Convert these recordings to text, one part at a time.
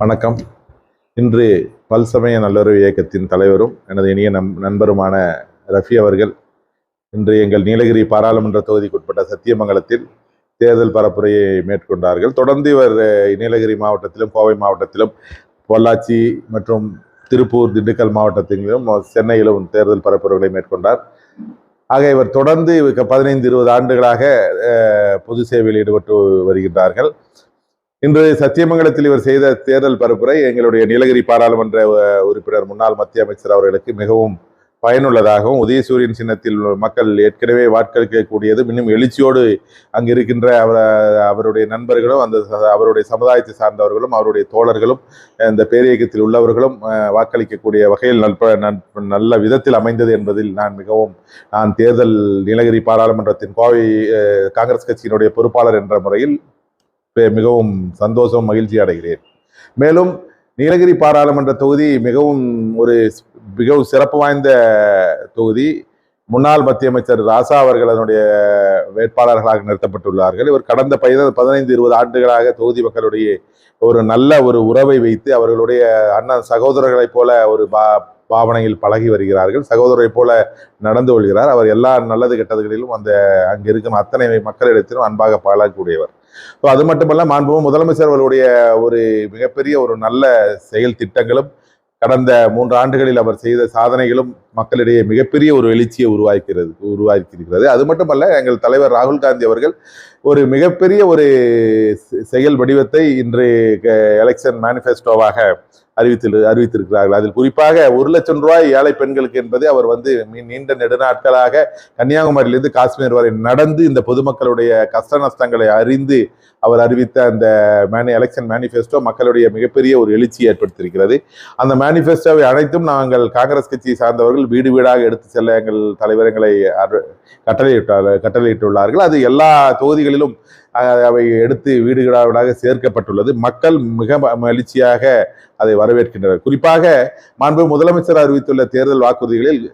வணக்கம். இன்று பல்சமய நல்லுறவு இயக்கத்தின் தலைவரும் எனது இனிய நம் நண்பருமான ரஃபி அவர்கள் இன்று எங்கள் நீலகிரி பாராளுமன்ற தொகுதிக்குட்பட்ட சத்தியமங்கலத்தில் தேர்தல் பரப்புரையை மேற்கொண்டார்கள். தொடர்ந்து இவர் நீலகிரி மாவட்டத்திலும் கோவை மாவட்டத்திலும் பொள்ளாச்சி மற்றும் திருப்பூர் திண்டுக்கல் மாவட்டத்திலும் சென்னையிலும் தேர்தல் பரப்புரைகளை மேற்கொண்டார். ஆக இவர் தொடர்ந்து இவருக்கு பதினைந்து இருபது ஆண்டுகளாக பொது சேவையில் ஈடுபட்டு வருகின்றார்கள். இன்று சத்தியமங்கலத்தில் இவர் செய்த தேர்தல் பரப்புரை எங்களுடைய நீலகிரி பாராளுமன்ற உறுப்பினர் முன்னாள் மத்திய அமைச்சர் அவர்களுக்கு மிகவும் பயனுள்ளதாகவும் உதயசூரியன் சின்னத்தில் மக்கள் ஏற்கனவே வாக்களிக்கக்கூடியது இன்னும் எழுச்சியோடு அங்கு இருக்கின்ற அவர் அவருடைய நண்பர்களும் அந்த அவருடைய சமுதாயத்தை சார்ந்தவர்களும் அவருடைய தோழர்களும் இந்த பேரியக்கத்தில் உள்ளவர்களும் வாக்களிக்கக்கூடிய வகையில் நல்ப நல்ல விதத்தில் அமைந்தது என்பதில் நான் மிகவும் நான் தேர்தல் நீலகிரி பாராளுமன்றத்தின் கோவை காங்கிரஸ் கட்சியினுடைய பொறுப்பாளர் என்ற முறையில் மிகவும் சந்தோஷம் மகிழ்ச்சி அடைகிறேன். மேலும் நீலகிரி பாராளுமன்ற தொகுதி மிகவும் ஒரு மிகவும் சிறப்பு வாய்ந்த தொகுதி. முன்னாள் மத்திய அமைச்சர் ராசா அவர்கள் அதனுடைய வேட்பாளர்களாக நிறுத்தப்பட்டுள்ளார்கள். இவர் கடந்த பைத பதினைந்து இருபது ஆண்டுகளாக தொகுதி மக்களுடைய ஒரு நல்ல ஒரு உறவை வைத்து அவர்களுடைய அண்ணன் சகோதரர்களைப் போல ஒரு பா பாவனையில் பழகி வருகிறார்கள். சகோதரரை போல நடந்து கொள்கிறார். அவர் எல்லா நல்லது கெட்டதுகளிலும் அந்த அங்கு இருக்கும் அத்தனை மக்களிடத்திலும் அன்பாக பழகக்கூடியவர். ஸோ அது மட்டுமல்ல மாண்புமிகு முதலமைச்சர் அவர்களுடைய ஒரு மிகப்பெரிய ஒரு நல்ல செயல் திட்டங்களும் கடந்த மூன்று ஆண்டுகளில் அவர் செய்த சாதனைகளும் மக்களிடையே மிகப்பெரிய ஒரு எழுச்சியை உருவாக்கிறது உருவாக்கியிருக்கிறது. அது மட்டுமல்ல எங்கள் தலைவர் ராகுல் காந்தி அவர்கள் ஒரு மிகப்பெரிய ஒரு செ- செயல் வடிவத்தை இன்று எலெக்ஷன் மேனிஃபெஸ்டோவாக அறிவித்து அறிவித்திருக்கிறார்கள். அதில் குறிப்பாக ஒரு லட்சம் ரூபாய் ஏழை பெண்களுக்கு என்பது அவர் வந்து நீண்ட நெடுநாட்களாக கன்னியாகுமரியிலிருந்து காஷ்மீர் வரை நடந்து இந்த பொதுமக்களுடைய கஷ்ட நஷ்டங்களை அறிந்து அவர் அறிவித்த அந்த மேனி எலெக்ஷன் மேனிஃபெஸ்டோ மக்களுடைய மிகப்பெரிய ஒரு எழுச்சியை ஏற்படுத்தியிருக்கிறது. அந்த மேனிஃபெஸ்டோவை அனைத்தும் நாங்கள் காங்கிரஸ் கட்சியை சார்ந்தவர்கள் வீடு வீடாக எடுத்து செல்ல எங்கள் தலைவர் எங்களை கட்டளையிட்டார் கட்டளையிட்டுள்ளார்கள். அது எல்லா தொகுதிகளிலும் அவை எடுத்து வீடுகளாக சேர்க்கப்பட்டுள்ளது. மக்கள் மிக ம- மகிழ்ச்சியாக அதை வரவேற்கின்றனர். குறிப்பாக மாண்பு முதலமைச்சர் அறிவித்துள்ள தேர்தல் வாக்குறுதிகளில்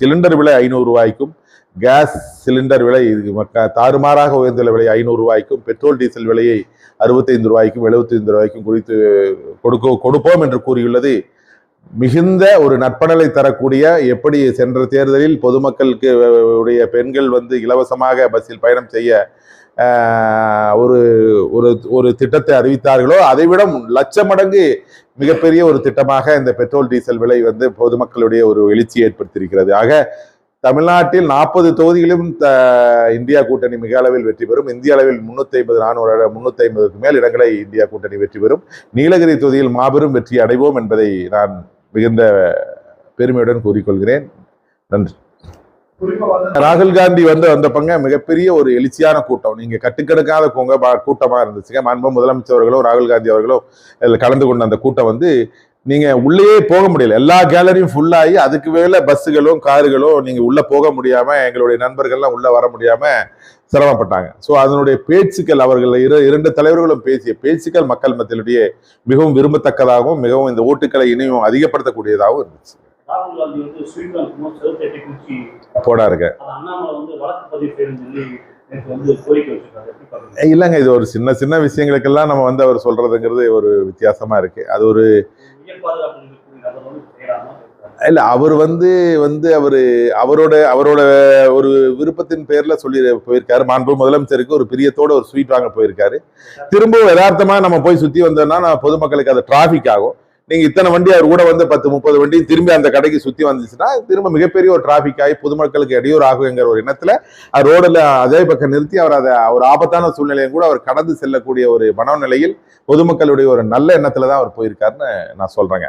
சிலிண்டர் விலை ஐநூறு ரூபாய்க்கும் கேஸ் சிலிண்டர் விலை மக்க- தாறுமாறாக உயர்ந்துள்ள விலை ஐநூறு ரூபாய்க்கும் பெட்ரோல் டீசல் விலையை அறுபத்தைந்து ரூபாய்க்கும் எழுபத்தைந்து ரூபாய்க்கும் குறித்து கொடுக்க கொடுப்போம் என்று கூறியுள்ளது. மிகுந்த ஒரு நற்பணலை தரக்கூடிய எப்படி சென்ற தேர்தலில் பொதுமக்களுக்கு உடைய பெண்கள் வந்து இலவசமாக பஸ்ஸில் பயணம் செய்ய ஒரு ஒரு ஒரு திட்டத்தை அறிவித்தார்களோ அதைவிட லட்ச மடங்கு மிகப்பெரிய ஒரு திட்டமாக இந்த பெட்ரோல் டீசல் விலை வந்து பொதுமக்களுடைய ஒரு எழுச்சியை ஏற்படுத்தியிருக்கிறது. ஆக தமிழ்நாட்டில் நாற்பது தொகுதிகளிலும் த- இந்தியா கூட்டணி மிக அளவில் வெற்றி பெறும். இந்திய அளவில் முன்னூத்தி ஐம்பது நானூறு முன்னூத்தி ஐம்பதுக்கு மேல் இடங்களை இந்தியா கூட்டணி வெற்றி பெறும். நீலகிரி தொகுதியில் மாபெரும் வெற்றி அடைவோம் என்பதை நான் மிகுந்த பெருமையுடன் கூறிக்கொள்கிறேன். நன்றி. ராகுல் காந்தி வந்து வந்தப்பங்க மிகப்பெரிய ஒரு எழுச்சியான கூட்டம். நீங்க கட்டுக்கெடுக்காத போங்க கூட்டமா இருந்துச்சுங்க. மாண்பு முதலமைச்சர் ராகுல் காந்தி அவர்களும் இதில் கலந்து கொண்ட அந்த கூட்டம் வந்து நீங்க உள்ளேயே போக முடியல. எல்லா கேலரியும் ஃபுல்லாகி அதுக்கு மேல பஸ்ஸுகளும் காருகளும் நீங்க உள்ள போக முடியாம எங்களுடைய நண்பர்கள்லாம் உள்ள வர முடியாம சிரமப்பட்டாங்க. ஸோ அதனுடைய பேச்சுக்கள் அவர்கள் இரு இரண்டு தலைவர்களும் பேசிய பேச்சுக்கள் மக்கள் மத்தியிலேயே மிகவும் விரும்பத்தக்கதாகவும் மிகவும் இந்த ஓட்டுக்களை இனியும் அதிகப்படுத்தக்கூடியதாகவும் இருந்துச்சு. ராகுல் காந்தி வந்து ஸ்ரீகாந்த் செவத்தேட்டை குறிச்சி போடா இருக்க. அது அண்ணாமலை வந்து வழக்கு பதிவு செய்யணும்னு சொல்லி? இல்லைங்க இது ஒரு சின்ன சின்ன விஷயங்களுக்கெல்லாம் நம்ம வந்து அவர் சொல்றதுங்கிறது ஒரு வித்தியாசமா இருக்கு. அது ஒரு இல்ல அவர் வந்து வந்து அவரு அவரோட அவரோட ஒரு விருப்பத்தின் பேர்ல சொல்லி போயிருக்காரு. மாண்பு முதலமைச்சருக்கு ஒரு பிரியத்தோட ஒரு ஸ்வீட் வாங்க போயிருக்காரு. திரும்பவும் யதார்த்தமா நம்ம போய் சுத்தி வந்தோம்னா நம்ம பொதுமக்களுக்கு அது டிராபிக் ஆகும். நீங்க இத்தனை வண்டி அவர் கூட வந்து பத்து முப்பது வண்டி திரும்பி அந்த கடைக்கு சுத்தி வந்துச்சுன்னா திரும்ப மிகப்பெரிய ஒரு டிராபிக் ஆகி பொதுமக்களுக்கு இடையூறு ஆகுங்கிற ஒரு எண்ணத்தில் ரோடுல அதே பக்கம் நிறுத்தி அவர் அதை ஒரு ஆபத்தான சூழ்நிலையும் கூட அவர் கடந்து செல்லக்கூடிய ஒரு மனநிலையில் பொதுமக்களுடைய ஒரு நல்ல எண்ணத்துல தான் அவர் போயிருக்காருன்னு நான் சொல்றேங்க.